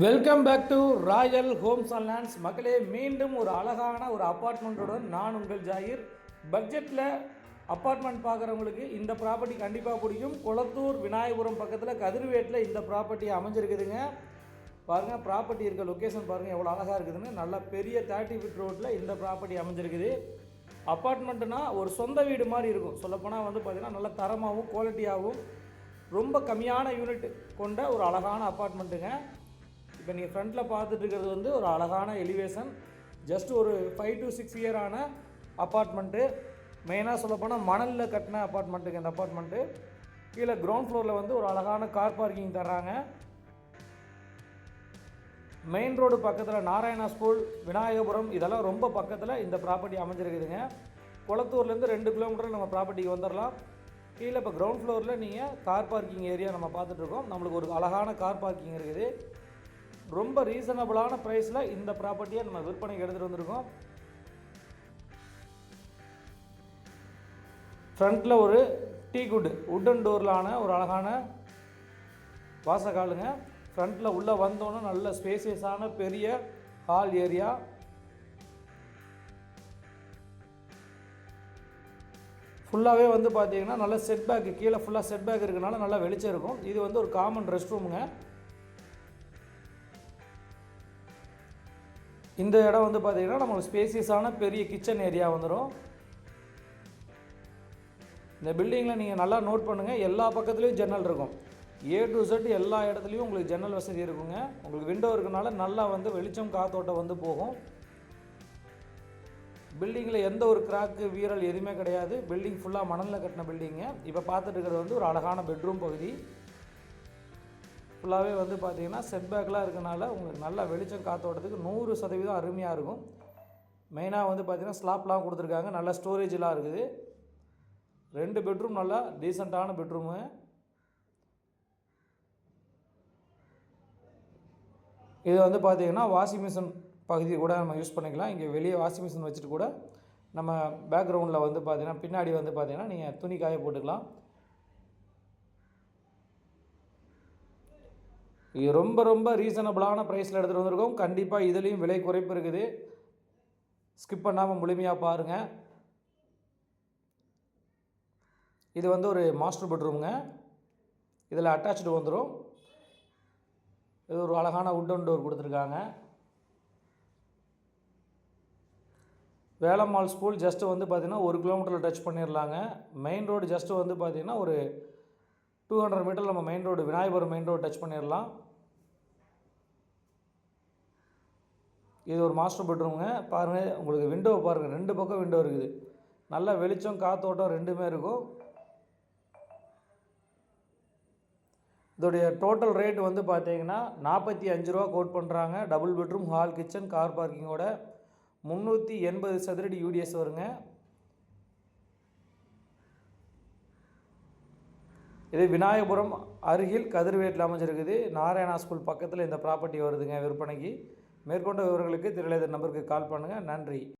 Welcome back to Royal Homes and Lands மக்களே மீண்டும் ஒரு அழகான ஒரு அப்பார்ட்மெண்ட்டுடன் நான் உங்கள் ஜாகிர் பட்ஜெட்டில் அப்பார்ட்மெண்ட் பார்க்குறவங்களுக்கு இந்த ப்ராப்பர்ட்டி கண்டிப்பாக பிடிக்கும். குளத்தூர் விநாயகபுரம் பக்கத்தில் கதிர்வேட்டில் இந்த ப்ராப்பர்ட்டி அமைஞ்சிருக்குதுங்க. பாருங்கள் ப்ராப்பர்ட்டி இருக்க லொக்கேஷன் பாருங்கள் எவ்வளோ அழகாக இருக்குதுன்னு. நல்ல பெரிய தேர்ட்டி ஃபிட் ரோட்டில் இந்த ப்ராப்பர்ட்டி அமைஞ்சிருக்குது. அப்பார்ட்மெண்ட்டுனா ஒரு சொந்த வீடு மாதிரி இருக்கும். சொல்லப்போனால் வந்து பார்த்திங்கன்னா நல்ல தரமாகவும் குவாலிட்டியாகவும் ரொம்ப கம்மியான யூனிட் கொண்ட ஒரு அழகான அப்பார்ட்மெண்ட்டுங்க இப்போ நீங்கள் ஃப்ரண்ட்டில் பார்த்துட்டு இருக்கிறது வந்து ஒரு அழகான எலிவேஷன். ஜஸ்ட் ஒரு ஃபைவ் டு சிக்ஸ் இயரான அப்பார்ட்மெண்ட்டு மெயினாக சொல்லப்போனால் மணலில் கட்டின அப்பார்ட்மெண்ட்டுக்கு இந்த அப்பார்ட்மெண்ட்டு கீழே கிரவுண்ட் ஃப்ளோரில் வந்து ஒரு அழகான கார் பார்க்கிங் தர்றாங்க. மெயின் ரோடு பக்கத்தில் நாராயணா ஸ்கூல் விநாயகபுரம் இதெல்லாம் ரொம்ப பக்கத்தில் இந்த ப்ராப்பர்ட்டி அமைஞ்சிருக்குதுங்க. குளத்தூர்லேருந்து ரெண்டு கிலோமீட்டர் நம்ம ப்ராப்பர்ட்டிக்கு வந்துடலாம் கீழே இப்போ கிரவுண்ட் ஃப்ளோரில் நீங்கள் கார் பார்க்கிங் ஏரியா நம்ம பார்த்துட்ருக்கோம் நம்மளுக்கு ஒரு அழகான கார் பார்க்கிங் இருக்குது. ரொம்ப ரீசனபிளான ப்ரைஸில் இந்த ப்ராப்பர்ட்டியை நம்ம விற்பனைக்கு எடுத்துகிட்டு வந்திருக்கோம். ஃப்ரண்ட்டில் ஒரு டீ குட் உட்டன் டோர்லான ஒரு அழகான வாசக்காலுங்க ஃப்ரண்ட்டில் உள்ளே வந்தோன்னே நல்ல ஸ்பேசியஸான பெரிய ஹால் ஏரியா ஃபுல்லாகவே வந்து பார்த்தீங்கன்னா நல்ல செட் பேக் கீழே ஃபுல்லாக செட் பேக் இருக்கனால நல்லா வெளிச்சம் இருக்கும். இது வந்து ஒரு காமன் ரெஸ்ட் ரூமுங்க இந்த இடம் வந்து பார்த்தீங்கன்னா நம்மளுக்கு ஸ்பேசியஸான பெரிய கிச்சன் ஏரியா வந்துடும் இந்த பில்டிங்கில் நீங்கள் நல்லா நோட் பண்ணுங்கள் எல்லா பக்கத்துலேயும் ஜன்னல் இருக்கும். ஏ டு செட் எல்லா இடத்துலையும் உங்களுக்கு ஜன்னல் வசதி இருக்குங்க. உங்களுக்கு விண்டோ இருக்கனால நல்லா வந்து வெளிச்சம் காத்தோட்டம் வந்து போகும். பில்டிங்கில் எந்த ஒரு கிராக்கு வீரல் எதுவுமே கிடையாது. பில்டிங் ஃபுல்லாக மணலில் கட்டின பில்டிங்கு இப்போ பார்த்துட்டு இருக்கிறது வந்து ஒரு அழகான பெட்ரூம் பகுதி. ஃபுல்லாகவே வந்து பார்த்திங்கன்னா செட்பேக்லாம் இருக்கனால உங்களுக்கு நல்லா வெளிச்சம் காத்தோட்டத்துக்கு நூறு சதவீதம் அருமையாக இருக்கும். மெயினாக வந்து பார்த்திங்கன்னா ஸ்லாப்லாம் கொடுத்துருக்காங்க. நல்ல ஸ்டோரேஜ்லாம் இருக்குது. ரெண்டு பெட்ரூம் நல்லா டீசெண்டான பெட்ரூமு இது வந்து பார்த்தீங்கன்னா வாஷிங் மிஷின் பகுதி கூட நம்ம யூஸ் பண்ணிக்கலாம். இங்கே வெளியே வாஷிங் மிஷின் வச்சுட்டு கூட நம்ம பேக்ரவுண்டில் வந்து பார்த்திங்கன்னா பின்னாடி வந்து பார்த்திங்கன்னா நீங்கள் துணி காய போட்டுக்கலாம். ரொம்ப ரொம்ப ரீசனபிளான ப்ரைஸில் எடுத்துகிட்டு வந்திருக்கோம். கண்டிப்பாக இதுலேயும் விலை குறைப்பு இருக்குது. ஸ்கிப் பண்ணாமல் முழுமையாக பாருங்கள் இது வந்து ஒரு மாஸ்டர் பெட்ரூமுங்க இதில் அட்டாச்சு வந்துடும் இது ஒரு அழகான உட்டன் டோர் கொடுத்துருக்காங்க. வேலம்மாள் ஸ்கூல் ஜஸ்ட்டு வந்து பார்த்திங்கன்னா ஒரு கிலோமீட்டரில் டச் பண்ணிடலாங்க மெயின் ரோடு ஜஸ்ட்டு வந்து பார்த்திங்கன்னா ஒரு டூ ஹண்ட்ரட் மீட்டர் நம்ம main road Vinayakapuram main road touch பண்ணிடலாம் இது ஒரு மாஸ்டர் பெட்ரூமுங்க பாருங்கள் உங்களுக்கு விண்டோ பாருங்கள் ரெண்டு பக்கம் விண்டோ இருக்குது. நல்ல வெளிச்சம் காத்தோட்டம் ரெண்டுமே இருக்கும். இதோடைய டோட்டல் ரேட் வந்து பார்த்தீங்கன்னா நாற்பத்தி அஞ்சு ரூபா கோட் பண்ணுறாங்க double bedroom hall kitchen car பார்க்கிங்கோட முந்நூற்றி எண்பது சதுரடி யூடிஎஸ் வருங்க. இது விநாயகபுரம் அருகில் கதிர்வேட்டில் அமைஞ்சிருக்குது. நாராயணா ஸ்கூல் பக்கத்தில் இந்த ப்ராப்பர்ட்டி வருதுங்க விற்பனைக்கு. மேற்கொண்ட விவரங்களுக்கு திரளேதர் நம்பருக்கு கால் பண்ணுங்கள் நன்றி.